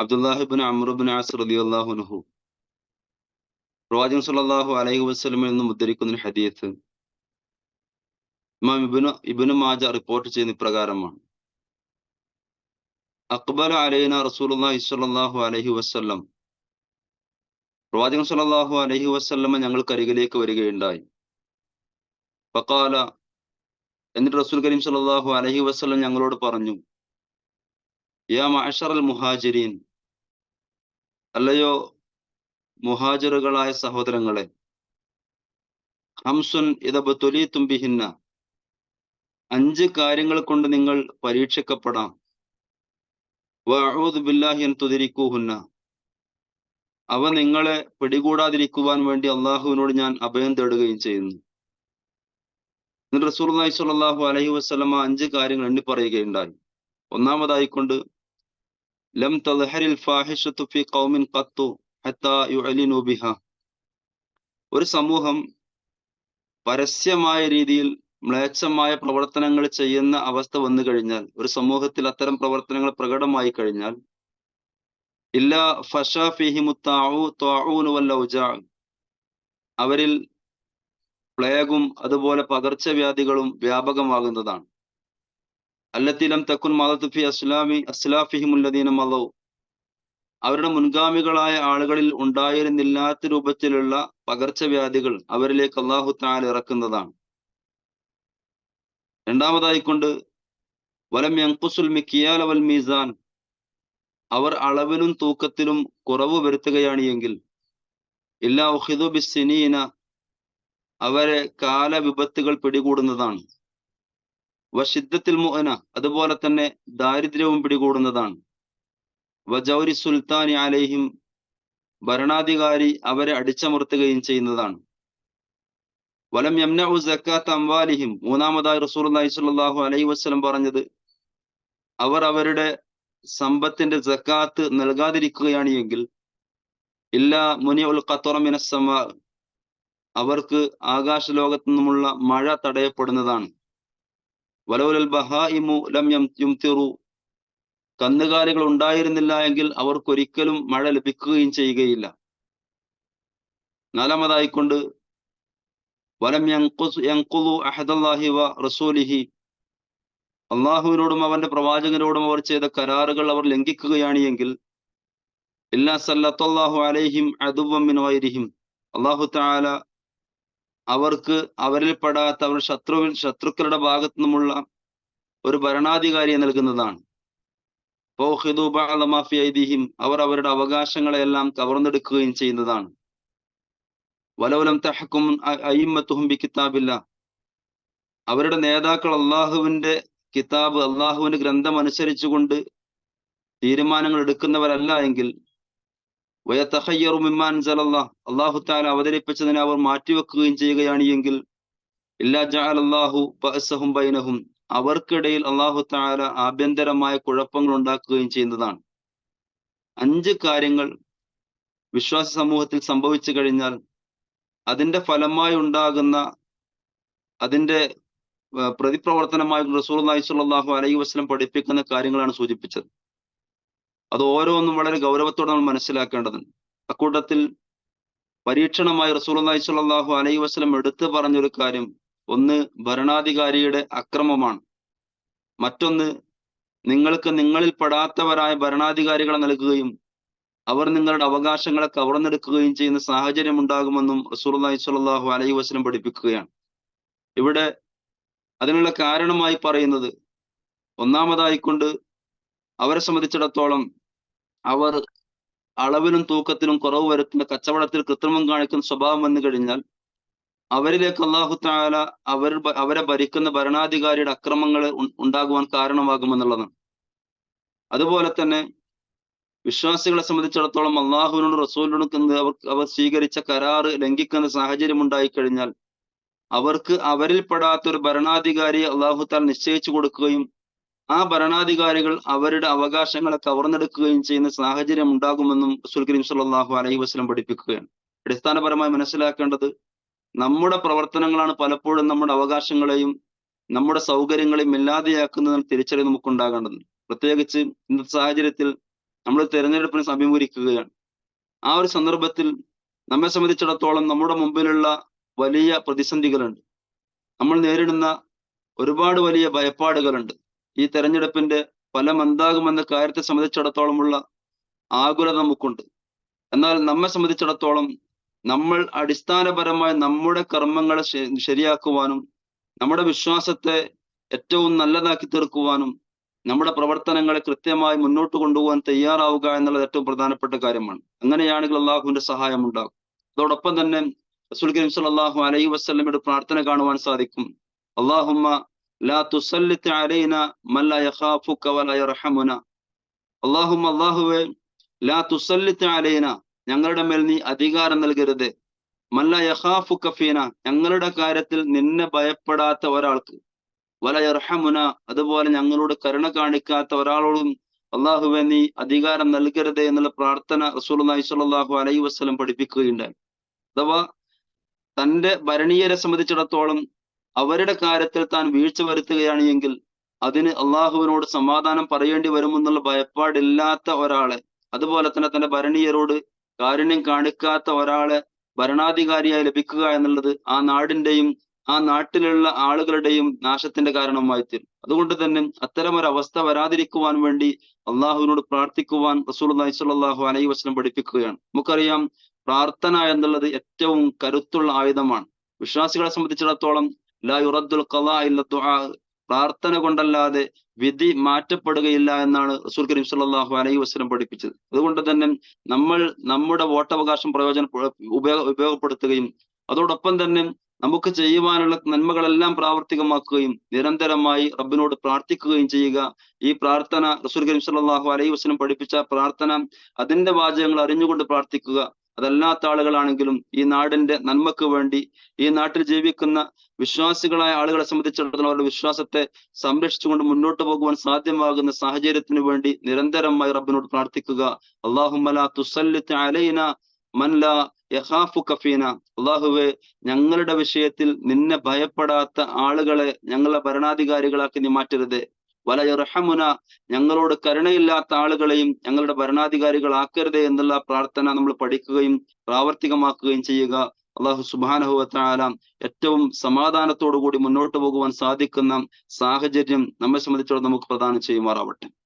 അബ്ദുല്ലാഹിബിൻ അമ്രുബിൻ as റലി അള്ളാഹുനഹു പ്രവാചകൻ സല്ലല്ലാഹു അലൈഹി വസല്ലമയിൽ നിന്ന് ഉദ്ധരിക്കുന്ന ഹദീത്ത് ഇമാം ഇബ്നു ഇബിന് മാജ റിപ്പോർട്ട് ചെയ്യുന്ന ഇപ്രകാരമാണ് അക്ബർ അലൈന റസൂലുള്ളാഹി സ്വല്ലല്ലാഹു അലൈഹി വസല്ലം. പ്രവാചകൻ സല്ലല്ലാഹു അലൈഹി വസല്ലമ ഞങ്ങൾക്കരികിലേക്ക് വരികയുണ്ടായി. ഫഖാല എന്നിട്ട് റസൂൽ കരീം സല്ലല്ലാഹു അലൈഹി വസല്ലം ഞങ്ങളോട് പറഞ്ഞു യാ മഅശറൽ മുഹാജിരീൻ അല്ലയോ? മുഹാജറുകളായ സഹോദരങ്ങളെ. ഹംസുൻ ഇതബത്തുലീത്തും തുമ്പിഹിന്ന അഞ്ച് കാര്യങ്ങൾ കൊണ്ട് നിങ്ങൾ പരീക്ഷിക്കപ്പെടാം. വഅഊദു തുതിരിക്കൂഹുന്ന അവ നിങ്ങളെ പിടികൂടാതിരിക്കുവാൻ വേണ്ടി അള്ളാഹുവിനോട് ഞാൻ അഭയം തേടുകയും ചെയ്യുന്നു. എന്നിട്ട് റസൂലുള്ളാഹി സ്വല്ലല്ലാഹു അലൈഹി വസ്ലമ അഞ്ച് കാര്യങ്ങൾ എണ്ണി പറയുകയുണ്ടായി ഒന്നാമതായിക്കൊണ്ട് ലം تظهر ഫാഹിഷത്തു ഖൗമിൻ قط ഹത്താ يعلنوا ബിഹ ഒരു സമൂഹം പരസ്യമായ രീതിയിൽ മ്ലേച്ഛമായ പ്രവർത്തനങ്ങൾ ചെയ്യുന്ന അവസ്ഥ വന്നു കഴിഞ്ഞാൽ ഒരു സമൂഹത്തിൽ അത്തരം പ്രവർത്തനങ്ങൾ പ്രകടമായി കഴിഞ്ഞാൽ ഇല്ല ഫഷ അവരിൽ പ്ലേഗും അതുപോലെ പകർച്ചവ്യാധികളും വ്യാപകമാകുന്നതാണ്. അല്ലത്തിലം തക്കുൻ മദത്തുഫി അസ്ലാമി അസ്ലാഫിഹിമുല്ലദീന മദൗ. അവരുടെ മുൻഗാമികളായ ആളുകളിൽ ഉണ്ടായിരുന്നില്ലാത്ത രൂപത്തിലുള്ള പകർച്ചവ്യാധികൾ അവരിലേക്ക് അള്ളാഹു താൽ ഇറക്കുന്നതാണ്. രണ്ടാമതായിക്കൊണ്ട് വലം യങ്കുസുൽ മിക്കിയാൽ വൽ മീസാൻ. അവർ അളവിലും തൂക്കത്തിലും കുറവ് വരുത്തുകയാണ് എങ്കിൽ ഇല്ലാ ഉഹിദു ബിസിനീന അവരെ കാലവിപത്തുകൾ പിടികൂടുന്നതാണ്. വഷിദ്ധത്തിൽ മുഅന അതുപോലെ തന്നെ ദാരിദ്ര്യവും പിടികൂടുന്നതാണ്. വജൗരി സുൽത്താനി അലൈഹിം ഭരണാധികാരി അവരെ അടിച്ചമർത്തുകയും ചെയ്യുന്നതാണ്. വലം യംന സക്കാത്ത് അംവാലിഹിം മൂന്നാമതായി റസൂലുള്ളാഹി സ്വല്ലല്ലാഹു അലൈഹി വസ്ലം പറഞ്ഞത് അവർ അവരുടെ സമ്പത്തിന്റെ ജക്കാത്ത് നൽകാതിരിക്കുകയാണ് എങ്കിൽ ഇല്ല മുനി ഉൽ ഖത്തറമിനസമ അവർക്ക് ആകാശ ലോകത്തു നിന്നുമുള്ള മഴ തടയപ്പെടുന്നതാണ്. വലൗലൽ ബഹായിമു ലം യുംതിറു. കന്നുകാലികൾ ഉണ്ടായിരുന്നില്ല എങ്കിൽ അവർക്കൊരിക്കലും മഴ ലഭിക്കുകയും ചെയ്യുകയില്ല. നാലാമതായിക്കൊണ്ട് വലം യങ്കുലു അഹദല്ലാഹി വ റസൂലിഹി. അള്ളാഹുവിനോടും അവന്റെ പ്രവാചകനോടും അവർ ചെയ്ത കരാറുകൾ അവർ ലംഘിക്കുകയാണ് എങ്കിൽ ഇല്ലാ സല്ലത്തല്ലാഹു അലൈഹിം അതുവമ്മിൻ വൈരിഹിം അള്ളാഹു താല അവർക്ക് അവരിൽ പെടാത്ത അവർ ശത്രുവിൽ ശത്രുക്കളുടെ ഭാഗത്തു നിന്നുമുള്ള ഒരു ഭരണാധികാരിയെ നൽകുന്നതാണ്. ഐതിഹിം അവർ അവരുടെ അവകാശങ്ങളെല്ലാം കവർന്നെടുക്കുകയും ചെയ്യുന്നതാണ്. വലവലം തഹക്കും അയിമത്തുഹും കിതാബില്ല. അവരുടെ നേതാക്കൾ അള്ളാഹുവിന്റെ കിതാബ് അള്ളാഹുവിന്റെ ഗ്രന്ഥം അനുസരിച്ചുകൊണ്ട് തീരുമാനങ്ങൾ എടുക്കുന്നവരല്ല എങ്കിൽ വയത്തഹയ്യറുമിമാൻ സലല്ലാ അള്ളാഹു താല അവതരിപ്പിച്ചതിനെ അവർ മാറ്റിവെക്കുകയും ചെയ്യുകയാണ് എങ്കിൽ ബൈനഹും അവർക്കിടയിൽ അള്ളാഹു താല ആഭ്യന്തരമായ കുഴപ്പങ്ങൾ ഉണ്ടാക്കുകയും ചെയ്യുന്നതാണ്. അഞ്ച് കാര്യങ്ങൾ വിശ്വാസ സമൂഹത്തിൽ സംഭവിച്ചു കഴിഞ്ഞാൽ അതിന്റെ ഫലമായി ഉണ്ടാകുന്ന അതിന്റെ പ്രതിപ്രവർത്തനമായി റസൂൽ സ്വല്ലല്ലാഹു അലൈഹി വസ്ലം പഠിപ്പിക്കുന്ന കാര്യങ്ങളാണ് സൂചിപ്പിച്ചത്. അത് ഓരോന്നും വളരെ ഗൗരവത്തോടെ നമ്മൾ മനസ്സിലാക്കേണ്ടതുണ്ട്. അക്കൂട്ടത്തിൽ പരീക്ഷണമായി റസൂൽ സ്വല്ലല്ലാഹു അലൈഹി വസ്ലം എടുത്തു പറഞ്ഞൊരു കാര്യം ഒന്ന് ഭരണാധികാരിയുടെ അക്രമമാണ്. മറ്റൊന്ന് നിങ്ങൾക്ക് നിങ്ങളിൽ പെടാത്തവരായ ഭരണാധികാരികളെ നൽകുകയും അവർ നിങ്ങളുടെ അവകാശങ്ങളെ കവർന്നെടുക്കുകയും ചെയ്യുന്ന സാഹചര്യം ഉണ്ടാകുമെന്നും റസൂലി സ്വല്ലല്ലാഹു അലൈഹി വസ്ലം പഠിപ്പിക്കുകയാണ്. ഇവിടെ അതിനുള്ള കാരണമായി പറയുന്നത് ഒന്നാമതായിക്കൊണ്ട് അവരെ സംബന്ധിച്ചിടത്തോളം അവർ അളവിലും തൂക്കത്തിലും കുറവ് വരുത്തുന്ന കച്ചവടത്തിൽ കൃത്രിമം കാണിക്കുന്ന സ്വഭാവം വന്നു കഴിഞ്ഞാൽ അവരിലേക്ക് അള്ളാഹു താല അവർ അവരെ ഭരിക്കുന്ന ഭരണാധികാരിയുടെ അക്രമങ്ങൾ ഉണ്ടാകുവാൻ കാരണമാകുമെന്നുള്ളതാണ്. അതുപോലെ തന്നെ വിശ്വാസികളെ സംബന്ധിച്ചിടത്തോളം അള്ളാഹുവിനോട് റസൂലിനോട് അവർ അവർ സ്വീകരിച്ച കരാറ് ലംഘിക്കുന്ന സാഹചര്യം ഉണ്ടായിക്കഴിഞ്ഞാൽ അവർക്ക് അവരിൽ പെടാത്ത ഒരു ഭരണാധികാരിയെ അള്ളാഹു താൽ നിശ്ചയിച്ചു കൊടുക്കുകയും ആ ഭരണാധികാരികൾ അവരുടെ അവകാശങ്ങളെ കവർന്നെടുക്കുകയും ചെയ്യുന്ന സാഹചര്യം ഉണ്ടാകുമെന്നും റസൂൽ കരീം സല്ലാഹു അലൈഹി വസ്ലം പഠിപ്പിക്കുകയാണ്. അടിസ്ഥാനപരമായി മനസ്സിലാക്കേണ്ടത് നമ്മുടെ പ്രവർത്തനങ്ങളാണ് പലപ്പോഴും നമ്മുടെ അവകാശങ്ങളെയും നമ്മുടെ സൗകര്യങ്ങളെയും ഇല്ലാതെയാക്കുന്നതിന് തിരിച്ചറിവ് നമുക്ക് ഉണ്ടാകേണ്ടത് പ്രത്യേകിച്ച് ഇന്നത്തെ സാഹചര്യത്തിൽ നമ്മൾ തിരഞ്ഞെടുപ്പിനെ സമീപിക്കുകയാണ് ആ ഒരു സന്ദർഭത്തിൽ നമ്മെ സംബന്ധിച്ചിടത്തോളം നമ്മുടെ മുമ്പിലുള്ള വലിയ പ്രതിസന്ധികളുണ്ട്. നമ്മൾ നേരിടുന്ന ഒരുപാട് വലിയ ഭയപ്പാടുകളുണ്ട്. ഈ തെരഞ്ഞെടുപ്പിന്റെ ഫലം എന്താകുമെന്ന കാര്യത്തെ സംബന്ധിച്ചിടത്തോളമുള്ള ആകുലത നമുക്കുണ്ട്. എന്നാൽ നമ്മെ സംബന്ധിച്ചിടത്തോളം നമ്മൾ അടിസ്ഥാനപരമായി നമ്മുടെ കർമ്മങ്ങളെ ശരിയാക്കുവാനും നമ്മുടെ വിശ്വാസത്തെ ഏറ്റവും നല്ലതാക്കി തീർക്കുവാനും നമ്മുടെ പ്രവർത്തനങ്ങളെ കൃത്യമായി മുന്നോട്ട് കൊണ്ടുപോകാൻ തയ്യാറാവുക എന്നുള്ളത് ഏറ്റവും പ്രധാനപ്പെട്ട കാര്യമാണ്. അങ്ങനെയാണെങ്കിൽ അള്ളാഹുവിന്റെ സഹായം ഉണ്ടാകും. അതോടൊപ്പം തന്നെ റസൂൽ കരീം സല്ലല്ലാഹു അലൈഹി വസല്ലമയുടെ പ്രാർത്ഥന കാണുവാൻ സാധിക്കും. അള്ളാഹുമ്മ ലാ تسلط علينا من لا يخافك ولا يرحمنا. اللهم الله ലാ തുസല്ലിത്ത് അലൈന ഞങ്ങളുടെ മേൽ നീ അധികാരം നൽകരുത്. മല്ല യഹാഫു കഫീന ഞങ്ങളുടെ കാര്യത്തിൽ നിന്നെ ഭയപ്പെടാത്ത ഒരാൾക്ക്. വല യർഹമുന. അതുപോലെ ഞങ്ങളോട് കരുണ കാണിക്കാത്ത ഒരാളോടും അള്ളാഹുവെ നീ അധികാരം നൽകരുത് എന്നുള്ള പ്രാർത്ഥന റസൂൽ സ്വല്ലല്ലാഹു അലൈഹി വസ്ലം പഠിപ്പിക്കുകയുണ്ടായി. അഥവാ തന്റെ ഭരണീയരെ സംബന്ധിച്ചിടത്തോളം അവരുടെ കാര്യത്തിൽ താൻ വീഴ്ച വരുത്തുകയാണ് എങ്കിൽ അതിന് അള്ളാഹുവിനോട് സമാധാനം പറയേണ്ടി വരുമെന്നുള്ള ഭയപ്പാടില്ലാത്ത ഒരാളെ അതുപോലെ തന്നെ തന്റെ ഭരണീയരോട് കാരുണ്യം കാണിക്കാത്ത ഒരാളെ ഭരണാധികാരിയായി ലഭിക്കുക എന്നുള്ളത് ആ നാടിന്റെയും ആ നാട്ടിലുള്ള ആളുകളുടെയും നാശത്തിന്റെ കാരണമായി തീരും അതുകൊണ്ട് തന്നെ അത്തരം ഒരു അവസ്ഥ വരാതിരിക്കുവാൻ വേണ്ടി അള്ളാഹുവിനോട് പ്രാർത്ഥിക്കുവാൻ റസൂൽ സ്വല്ലല്ലാഹു അലൈഹി വസ്ലം പഠിപ്പിക്കുകയാണ്. നമുക്കറിയാം പ്രാർത്ഥന എന്നുള്ളത് ഏറ്റവും കരുത്തുള്ള ആയുധമാണ്. വിശ്വാസികളെ സംബന്ധിച്ചിടത്തോളം ലാ യുറദ്ദുൽ ഖലാ ഇല്ല ദുആ പ്രാർത്ഥന കൊണ്ടല്ലാതെ വിധി മാറ്റപ്പെടുകയില്ല എന്നാണ് റസൂൽ കരീം സല്ലല്ലാഹു അലൈഹി വസല്ലം പഠിപ്പിച്ചത്. അതുകൊണ്ട് തന്നെ നമ്മൾ നമ്മുടെ വോട്ടവകാശം പ്രയോജന ഉപയോഗ ഉപയോഗപ്പെടുത്തുകയും അതോടൊപ്പം തന്നെ നമുക്ക് ചെയ്യുവാനുള്ള നന്മകളെല്ലാം പ്രാവർത്തികമാക്കുകയും നിരന്തരമായി റബ്ബിനോട് പ്രാർത്ഥിക്കുകയും ചെയ്യുക. ഈ പ്രാർത്ഥന റസൂൽ കരീം സല്ലല്ലാഹു അലൈഹി വസല്ലം പഠിപ്പിച്ച പ്രാർത്ഥന അതിന്റെ വാചകങ്ങൾ അറിഞ്ഞുകൊണ്ട് പ്രാർത്ഥിക്കുക. അതല്ലാത്ത ആളുകളാണെങ്കിലും ഈ നാടിന്റെ നന്മക്ക് വേണ്ടി ഈ നാട്ടിൽ ജീവിക്കുന്ന വിശ്വാസികളായ ആളുകളെ സംബന്ധിച്ചിടത്തോളം അവരുടെ വിശ്വാസത്തെ സംരക്ഷിച്ചുകൊണ്ട് മുന്നോട്ട് പോകുവാൻ സാധ്യമാകുന്ന സാഹചര്യത്തിന് വേണ്ടി നിരന്തരമായി റബ്ബിനോട് പ്രാർത്ഥിക്കുക. അള്ളാഹുമല തുസല്ലിത്ത് അള്ളാഹുവെ ഞങ്ങളുടെ വിഷയത്തിൽ നിന്നെ ഭയപ്പെടാത്ത ആളുകളെ ഞങ്ങളെ ഭരണാധികാരികളാക്കി നീ മാറ്റരുത്. വല ഇറഹമുന ഞങ്ങളോട് കരുണയില്ലാത്ത ആളുകളെയും ഞങ്ങളുടെ ഭരണാധികാരികളാക്കരുതേ എന്നുള്ള പ്രാർത്ഥന നമ്മൾ പഠിക്കുകയും പ്രാവർത്തികമാക്കുകയും ചെയ്യുക. അള്ളാഹു സുബാനഹുവത്താല ഏറ്റവും സമാധാനത്തോടു കൂടി മുന്നോട്ട് പോകുവാൻ സാധിക്കുന്ന സാഹചര്യം നമ്മെ സംബന്ധിച്ചോളം നമുക്ക് പ്രദാനം ചെയ്യുമാറാവട്ടെ.